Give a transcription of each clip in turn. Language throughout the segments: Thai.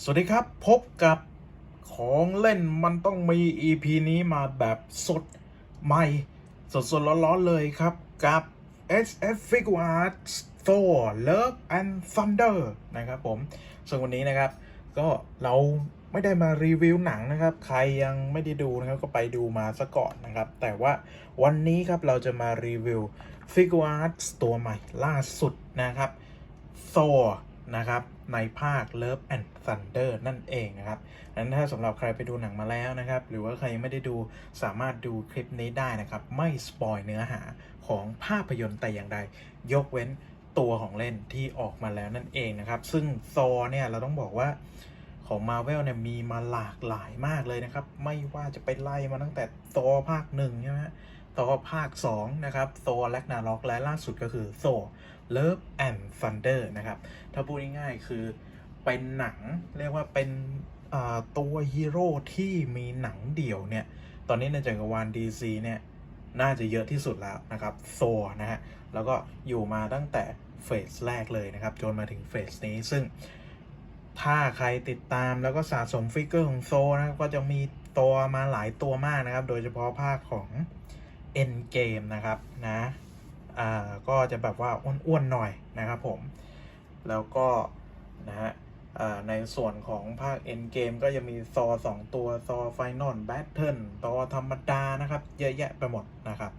สวัสดีครับ พบกับของเล่นมันต้องมี EP นี้มาแบบสดใหม่ สดสดๆร้อนๆเลยครับกับ SF Figure Arts Thor Love and Thunder นะครับผมส่วนวันนี้นะครับ ก็เราไม่ได้มารีวิวหนังนะครับ ใครยังไม่ได้ดูนะครับก็ไปดูมาซะก่อนนะครับ แต่ว่าวันนี้ครับเราจะมารีวิว Figure Arts ตัวใหม่ล่าสุดนะครับ Thor นะครับในภาค Love and Thunder นั่นเองนะครับนั้นถ้าสำหรับใครไปดูหนังมาแล้วนะครับ หรือว่าใครยังไม่ได้ดูสามารถดูคลิปนี้ได้นะครับ ไม่สปอยเนื้อหาของภาพยนตร์แต่อย่างใด ยกเว้นตัวของเล่นที่ออกมาแล้วนั่นเองนะครับ ซึ่ง Thor เนี่ยเราต้องบอกว่าของ Marvel เนี่ยมีมาหลากหลายมากเลยนะครับ ไม่ว่าจะไปไล่มาตั้งแต่ Thor ภาคหนึ่งใช่ไหมฮะ Thor ภาค 2 นะครับ Thor Ragnarok และล่าสุดก็คือ Thor Love and Thunder นะครับ ถ้าพูดง่ายๆคือเป็นหนังเรียกว่าเป็นตัวฮีโร่ที่มีหนังเดี่ยวเนี่ย ตอนนี้ในจักรวาล DC เนี่ย น่าจะเยอะที่สุดแล้วนะครับ Thor นะฮะ แล้วก็อยู่มาตั้งแต่เฟสแรกเลยนะครับ จนมาถึงเฟสนี้ซึ่งถ้าใครติดตามแล้วก็สะสมฟิกเกอร์ของโซนะครับก็จะมีตัวมาหลายตัวมากนะครับ โดยเฉพาะภาคของ Endgame นะครับนะ อ่าก็จะแบบว่าอ้วนๆหน่อยนะครับผม แล้วก็นะฮะในส่วนของภาค Endgame ก็จะมีซอสองตัวซอ Final Battle ตอธรรมดานะครับ เยอะแยะไปหมดนะครับ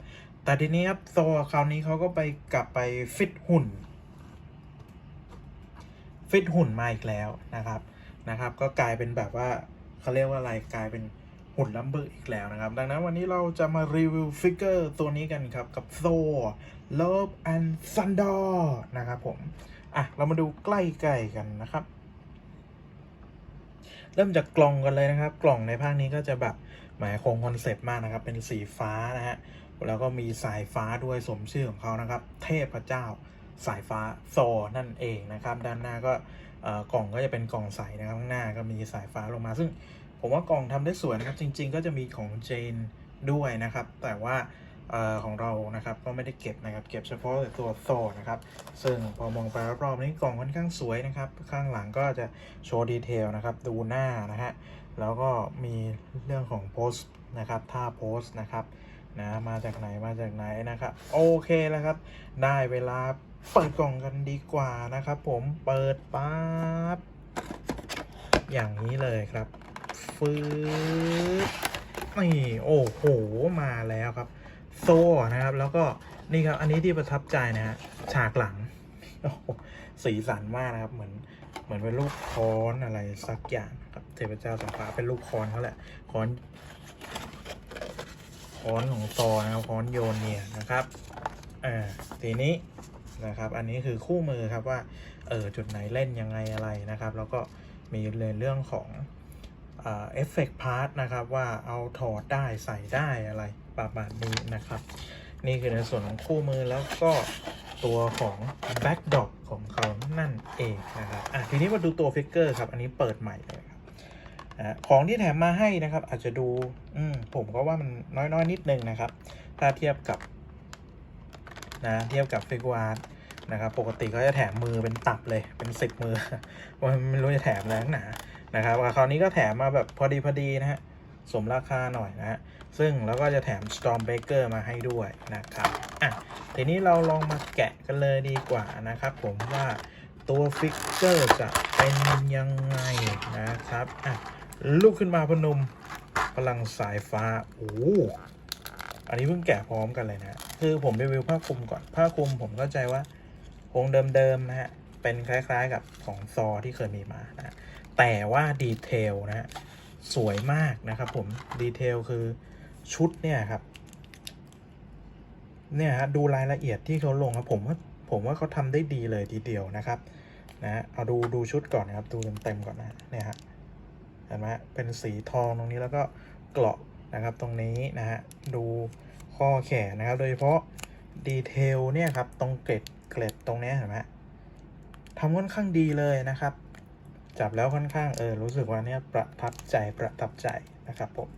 แต่ทีนี้ครับซอคราวนี้เขาก็ไปกลับไปฟิตหุ่น ฟิตหุ่นมาอีกแล้วนะครับนะครับ ก็กลายเป็นแบบว่าเขาเรียกว่าอะไรกลายเป็น หุ่นลัมเบอร์อีกแล้วนะครับ ดังนั้นวันนี้เราจะมารีวิวฟิกเกอร์ตัวนี้กันครับ กับ Thor Love and Thunder นะครับผม อะ เรามาดูใกล้ๆกันนะครับ เริ่มจากกล่องกันเลยนะครับ กล่องในภาคนี้ก็จะแบบหมายคงคอนเซปต์มากนะครับ เป็นสีฟ้านะฮะ แล้วก็มีสายฟ้าด้วยสมชื่อของเขานะครับ เทพเจ้าสายฟ้าโซนั่นเองนะครับ ด้านหน้าก็เอ่อกล่องก็จะเป็นกล่องใสนะครับข้างหน้าก็มีสายฟ้าลงมาซึ่ง ผมว่ากล่องทำได้สวยนะครับจริง ๆ ก็จะมีของเจนด้วยนะครับ แต่ว่าออของเรานะครับก็ไม่ได้เก็บนะครับ เก็บเฉพาะแต่ตัวโซนะครับ ซึ่งพอมองไปรอบๆนี้กล่องค่อนข้างสวยนะครับ ข้างหลังก็จะโชว์ดีเทลนะครับ ดูหน้านะฮะแล้วก็มีเรื่องของโพสต์นะครับท่าโพสต์นะครับนะมาจากไหนมาจากไหนนะครับ โอเคแล้วครับ ได้เวลาเปิดกล่องกันดีกว่านะครับ ผมเปิดปั๊บอย่างนี้เลยครับ ฟืดนี่โอ้โหมาแล้วครับ โซ่นะครับ แล้วก็นี่ครับ อันนี้ที่ประทับใจนะฮะฉากหลังสีสันมากนะครับ เหมือนเหมือนเป็นรูปค้อนอะไรสักอย่างครับเทพเจ้าสายฟ้าเป็นรูปค้อนเขาแหละค้อนค้อนของตอนะครับค้อนโยนเนี่ยนะครับอ่าทีนี้นะครับ อันนี้คือคู่มือครับว่าเออจุดไหนเล่นยังไงอะไรนะครับ แล้วก็มีเรื่องของ เอฟเฟกต์พาร์ทนะครับว่าเอาถอดได้ใส่ได้อะไรประมาณนี้นะครับ นี่คือในส่วนของคู่มือแล้วก็ตัวของแบ็กดอปของเขานั่นเองนะครับอะทีนี้มาดูตัวฟิกเกอร์ครับ อันนี้เปิดใหม่เลยครับของที่แถมมาให้นะครับ อาจจะดูอืมผมก็ว่ามันน้อยๆนนิดนึงนะครับ ถ้าเทียบกับนะเทียบกับฟิกวาร์นะครับ ปกติก็จะแถมมือเป็นตับเลยเป็นสิบมือว่าไม่รู้จะแถมอะไรนักหนา นะครับคราวนี้ก็แถมมาแบบพอดีพอดีนะฮะสมราคาหน่อยนะฮะซึ่งแล้วก็จะแถม Storm Breaker มาให้ด้วยนะครับอะทีนี้เราลองมาแกะกันเลยดีกว่านะครับ ผมว่าตัวฟิกเกอร์จะเป็นยังไงนะครับอะลุกขึ้นมาพนมพลังสายฟ้าโอ้อันนี้เพิ่งแกะพร้อมกันเลยนะคือผมรีวิวผ้าคลุมก่อนผ้าคลุมผมเข้าใจว่าคงเดิมๆนะฮะเป็นคล้ายๆกับของซอที่เคยมีมานะ แต่ว่าดีเทลนะฮะสวยมากนะครับผมดีเทลคือชุดเนี่ยครับเนี่ยฮะดูรายละเอียดที่เขาลงครับผมว่าผมว่าเขาทำได้ดีเลยทีเดียวนะครับนะฮะเอาดูดูชุดก่อนนะครับดูเต็มๆก่อนนะเนี่ยฮะเห็นไหมเป็นสีทองตรงนี้แล้วก็เกราะนะครับตรงนี้นะฮะดูข้อแขนนะครับโดยเฉพาะดีเทลเนี่ยครับตรงเกล็ดเกล็ดตรงนี้เห็นไหมทำค่อนข้างดีเลยนะครับ จับแล้วค่อนข้างเออรู้สึกว่าเนี่ยประทับใจประทับใจนะครับผม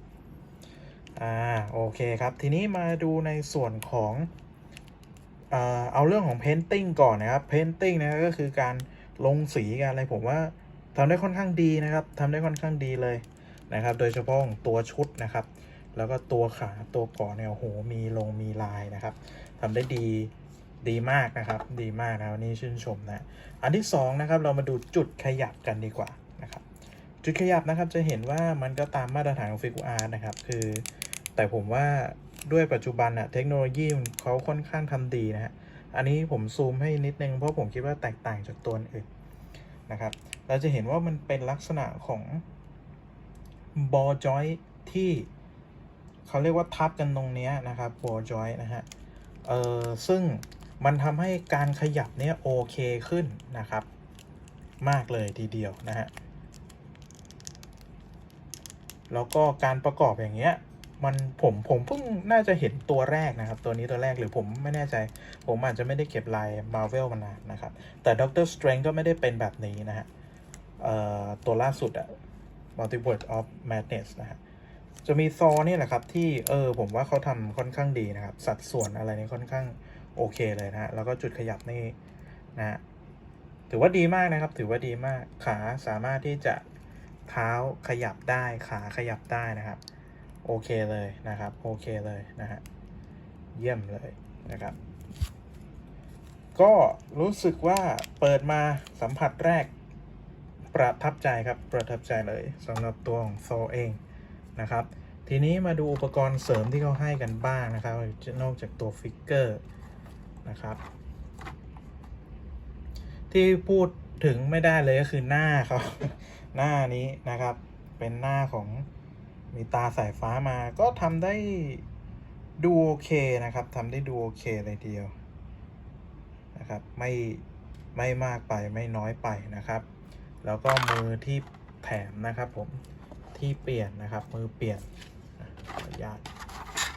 อ่าโอเคครับ ทีนี้มาดูในส่วนของเอ่อเอาเรื่องของ painting ก่อนนะครับ painting นะก็คือการลงสีกันอะไรผมว่าทำได้ค่อนข้างดีนะครับทำได้ค่อนข้างดีเลยนะครับ โดยเฉพาะของตัวชุดนะครับ แล้วก็ตัวขาตัวก่อเนี่ยโอ้โหมีลงมีลายนะครับทำได้ดี ดีมากนะครับ ดีมากนะวันนี้ชื่นชมนะ อันที่สองนะครับเรามาดูจุดขยับกันดีกว่านะครับ จุดขยับนะครับจะเห็นว่ามันก็ตามมาตรฐานของฟิกอาร์นะครับ คือ แต่ผมว่าด้วยปัจจุบันอะเทคโนโลยีมันเขาค่อนข้างทำดีนะฮะ อันนี้ผมซูมให้นิดนึงเพราะผมคิดว่าแตกต่างจากตัวอื่นนะครับ เราจะเห็นว่ามันเป็นลักษณะของบอจอยที่เขาเรียกว่าทับกันตรงนี้นะครับบอจอยนะฮะ เออซึ่ง มันทำให้การขยับเนี้ยโอเคขึ้นนะครับ มากเลยทีเดียวนะฮะแล้วก็การประกอบอย่างเงี้ยมันผมผมเพิ่งน่าจะเห็นตัวแรกนะครับ ตัวนี้ตัวแรกหรือผมไม่แน่ใจ ผมอาจจะไม่ได้เก็บลาย Marvel มานานนะครับ แต่ Doctor Strange ก็ไม่ได้เป็นแบบนี้นะฮะตัวล่าสุดอะ Multiverse of Madness นะฮะจะมีซอนี่แหละครับที่เออผมว่าเขาทำค่อนข้างดีนะครับ สัดส่วนอะไรนี่ค่อนข้าง โอเคเลยนะฮะแล้วก็จุดขยับนี่นะฮะถือว่าดีมากนะครับ ถือว่าดีมากขาสามารถที่จะเท้าขยับได้ขาขยับได้นะครับโอเคเลยนะครับโอเคเลยนะฮะเยี่ยมเลยนะครับ ก็รู้สึกว่าเปิดมาสัมผัสแรกประทับใจครับประทับใจเลยสำหรับตัวของโซเองนะครับ ทีนี้มาดูอุปกรณ์เสริมที่เขาให้กันบ้างนะครับ นอกจากตัวฟิกเกอร์ นะครับ ที่พูดถึงไม่ได้เลยก็คือหน้าเขาหน้านี้นะครับ เป็นหน้าของมีตาสายฟ้ามา ก็ทำได้ดูโอเคนะครับทำได้ดูโอเคเลยเดียวนะครับ ไม่ไม่มากไปไม่น้อยไปนะครับ แล้วก็มือที่แถมนะครับผมที่เปลี่ยนนะครับ มือเปลี่ยนขออนุญาต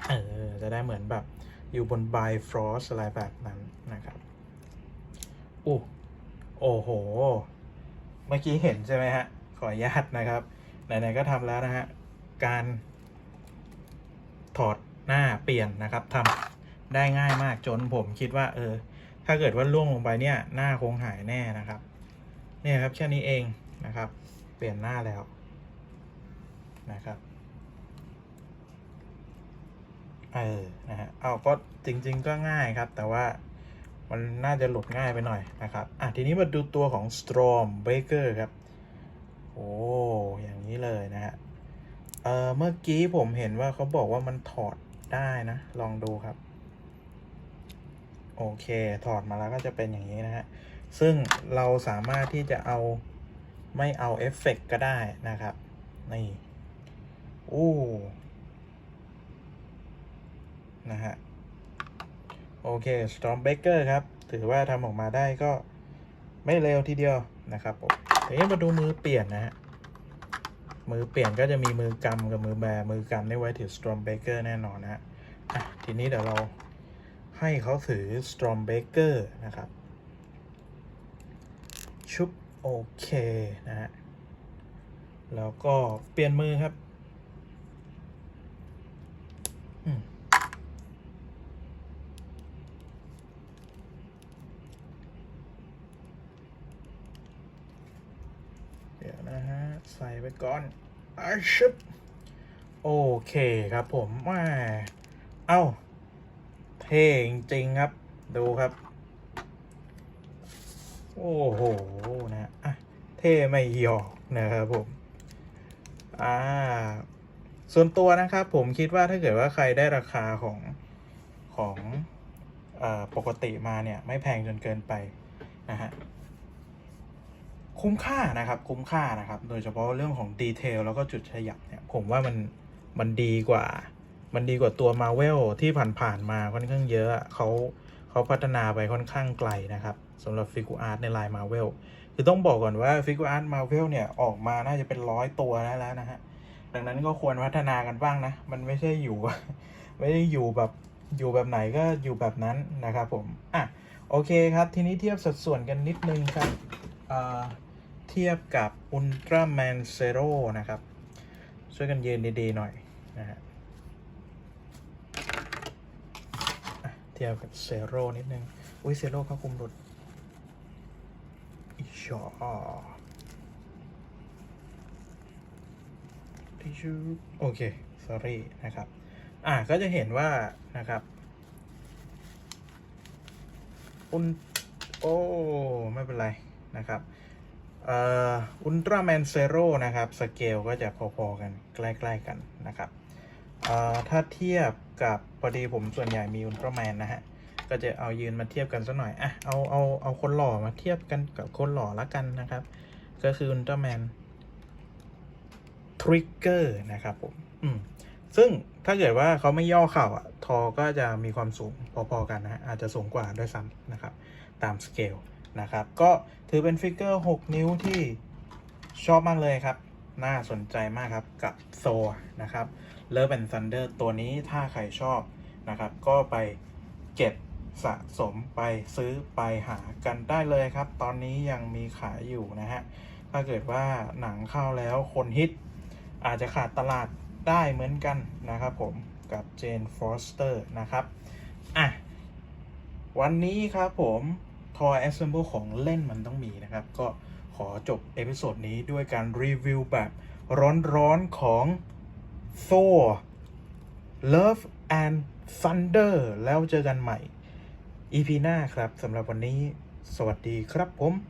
เออจะได้เหมือนแบบ อยู่บนไบฟรอสอะไรแบบนั้นนะครับอู้โอ้โห เมื่อกี้เห็นใช่ไหมฮะ ขออนุญาตนะครับ ไหน ๆ ก็ทำแล้วนะฮะ การถอดหน้าเปลี่ยนนะครับทำได้ง่ายมากจนผมคิดว่า เออ ถ้าเกิดว่าล่วงลงไปเนี่ย หน้าคงหายแน่นะครับ เนี่ยครับแค่นี้เองนะครับ เปลี่ยนหน้าแล้วนะครับ เออนะฮะเอาก็จริง ๆ ก็ง่ายครับ แต่ว่ามันน่าจะหลุดง่ายไปหน่อยนะครับ อะ ทีนี้มาดูตัวของ Storm Breaker ครับ โอ้อย่างนี้เลยนะฮะ เออเมื่อกี้ผมเห็นว่าเขาบอกว่ามันถอดได้นะ ลองดูครับ โอเค ถอดมาแล้วก็จะเป็นอย่างนี้นะฮะ ซึ่งเราสามารถที่จะเอาไม่เอาเอฟเฟกต์ก็ได้นะครับ นี่ โอ้ นะฮะ โอเค Stormbreaker ครับ ถือว่าทำออกมาได้ก็ไม่เร็วทีเดียวนะครับผมทีนี้มาดูมือเปลี่ยนนะฮะ มือเปลี่ยนก็จะมีมือกำกับมือแบมือกำได้ไว้ถือ Stormbreaker แน่นอนนะฮะอะทีนี้เดี๋ยวเราให้เขาถือ Stormbreaker นะครับ ชุบโอเคนะฮะ แล้วก็เปลี่ยนมือครับอืมเดี๋ยวนะฮะ ใส่ไปก่อนอาชุบโอเคครับผมว่าเอ้า เท่จริงครับ ดูครับ โอ้โห นะอะเท่ไม่หยอกนะครับผม อ่า ส่วนตัวนะครับผมคิดว่าถ้าเกิดว่าใครได้ราคาของของอปกติมาเนี่ย ไม่แพงจนเกินไปนะฮะ คุ้มค่านะครับ คุ้มค่านะครับ โดยเฉพาะเรื่องของดีเทลแล้วก็จุดขยับเนี่ยผมว่ามันมันดีกว่า มันดีกว่าตัวมาเวลที่ผ่านๆมาค่อนข้างเยอะอะเขาเขาพัฒนาไปค่อนข้างไกลนะครับสำหรับฟิกูอาร์ตในลายมาเวลคือต้องบอกก่อนว่าฟิกูอาร์ตมาเวลเนี่ยออกมาน่าจะเป็นร้อยตัวได้แล้วนะฮะดังนั้นก็ควรพัฒนากันบ้างนะ มันไม่ใช่อยู่ ไม่ได้อยู่แบบอยู่แบบไหนก็อยู่แบบนั้นนะครับผม อะ โอเคครับ ทีนี้เทียบสัดส่วนกันนิดนึงครับอ่า เทียบกับอุลตร้าแมนเซโร่นะครับ ช่วยกันยืนดีๆหน่อยนะฮะเทียบกับเซโร่นิดนึง อุ้ยเซโร่เขาคุมหลุดอิชอโอเค sorry นะครับ อะก็จะเห็นว่านะครับอุลโอ้ ไม่เป็นไรนะครับ อุลตร้าแมนเซโร่นะครับ สเกลก็จะพอๆกันใกล้ๆกันนะครับถ้าเทียบกับพอดีผมส่วนใหญ่มีอุลตร้าแมนนะฮะ ก็จะเอายืนมาเทียบกันสักหน่อย อะ เอา เอา เอาคนหล่อมาเทียบกันกับคนหล่อละกันนะครับ ก็คืออุลตร้าแมนทริกเกอร์นะครับผม อืม ซึ่งถ้าเกิดว่าเขาไม่ย่อเข่าอะ ทอก็จะมีความสูงพอๆกันนะ อาจจะสูงกว่าด้วยซ้ำนะครับ ตามสเกล นะครับ ก็ถือเป็นฟิกเกอร์ 6 นิ้วที่ชอบมากเลยครับ น่าสนใจมากครับกับโซนะครับเลิฟแอนด์ซันเดอร์ตัวนี้ถ้าใครชอบนะครับ ก็ไปเก็บสะสมไปซื้อไปหากันได้เลยครับ ตอนนี้ยังมีขายอยู่นะฮะ ถ้าเกิดว่าหนังเข้าแล้วคนฮิต อาจจะขาดตลาดได้เหมือนกันนะครับผมกับเจนฟอสเตอร์นะครับ อะ วันนี้ครับผม Toy Assemble ของเล่นมันต้องมีนะครับ ก็ขอจบเอพิโซดนี้ด้วยการรีวิวแบบร้อนๆของ Thor Love and Thunder แล้วเจอกันใหม่ EP หน้าครับสำหรับวันนี้ สวัสดีครับผม